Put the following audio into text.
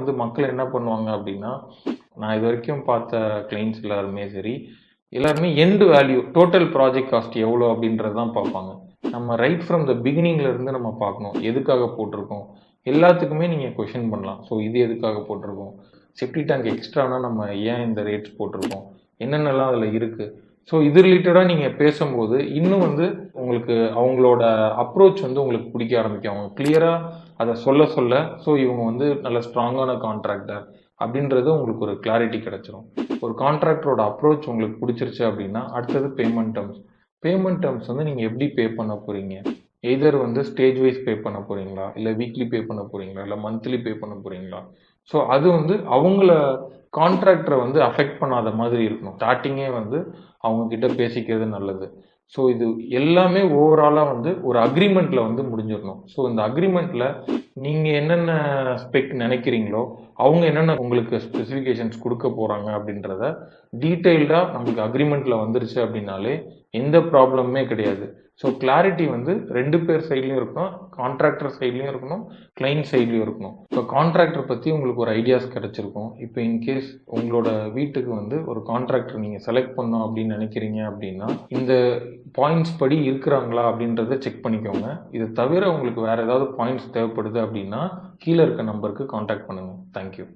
வந்து மக்கள் என்ன பண்ணுவாங்க அப்படின்னா நான் இது வரைக்கும் பார்த்த கிளைண்ட்ஸ் எல்லாருமே சரி எல்லாருமே end value total project cost எவ்வளோ அப்படின்றது தான் பார்ப்பாங்க. நம்ம ரைட் ஃப்ரம் த இருந்து நம்ம பார்க்கணும் எதுக்காக போட்டிருக்கோம்? எல்லாத்துக்குமே நீங்கள் கொஷின் பண்ணலாம். ஸோ இது எதுக்காக போட்டிருக்கோம்? செப்டி டேங்க் எக்ஸ்ட்ரானா நம்ம ஏன் இந்த ரேட்ஸ் போட்டிருக்கோம்? என்னென்னலாம் அதில் இருக்குது ஸோ இது ரிலேட்டடாக நீங்கள் பேசும்போது இன்னும் வந்து உங்களுக்கு அவங்களோட அப்ரோச் வந்து உங்களுக்கு பிடிக்க ஆரம்பிக்கும். அவங்க கிளியராக அதை சொல்ல சொல்ல ஸோ இவங்க வந்து நல்ல ஸ்ட்ராங்கான கான்ட்ராக்டர் அப்படின்றது உங்களுக்கு ஒரு கிளாரிட்டி கிடைச்சிரும். ஒரு கான்ட்ராக்டரோட அப்ரோச் உங்களுக்கு பிடிச்சிருச்சு அப்படின்னா அடுத்தது பேமெண்ட் டேர்ம்ஸ் பேமெண்ட் டேர்ம்ஸ் வந்து நீங்கள் எப்படி பே பண்ண போகிறீங்க எய்தர் வந்து ஸ்டேஜ் வைஸ் பே பண்ண போகிறீங்களா இல்லை வீக்லி பே பண்ண போகிறீங்களா இல்லை மந்த்லி பே பண்ண போகிறீங்களா ஸோ அது வந்து அவங்கள கான்ட்ராக்டரை வந்து அஃபெக்ட் பண்ணாத மாதிரி இருக்கணும். ஸ்டார்டிங்கே வந்து அவங்க கிட்ட பேசிக்கிறது நல்லது. ஸோ இது எல்லாமே ஓவராலாக வந்து ஒரு அக்ரிமெண்ட்டில் வந்து முடிஞ்சிடணும். ஸோ இந்த அக்ரிமெண்ட்டில் நீங்கள் என்னென்ன ஸ்பெக் நினைக்கிறீங்களோ அவங்க என்னென்ன உங்களுக்கு ஸ்பெசிஃபிகேஷன்ஸ் கொடுக்க போகிறாங்க அப்படின்றத டீட்டெயில்டாக நமக்கு அக்ரிமெண்ட்டில் வந்துருச்சு அப்படின்னாலே எந்த ப்ராப்ளமுமே கிடையாது. ஸோ கிளாரிட்டி வந்து ரெண்டு பேர் சைட்லையும் இருக்கணும் கான்ட்ராக்டர் சைட்லையும் இருக்கணும் கிளைண்ட் சைட்லையும் இருக்கணும். இப்போ கான்ட்ராக்டர் பற்றி உங்களுக்கு ஒரு ஐடியாஸ் கிடச்சிருக்கும். இப்போ இன்கேஸ் உங்களோட வீட்டுக்கு வந்து ஒரு கான்ட்ராக்டர் நீங்கள் செலக்ட் பண்ணோம் அப்படின்னு நினைக்கிறீங்க அப்படின்னா இந்த பாயிண்ட்ஸ் படி இருக்கிறாங்களா அப்படின்றத செக் பண்ணிக்கோங்க. இது தவிர உங்களுக்கு வேறு ஏதாவது பாயிண்ட்ஸ் தேவைப்படுது அப்படின்னா கீழே இருக்க நம்பருக்கு காண்டாக்ட் பண்ணுங்கள் தேங்க்யூ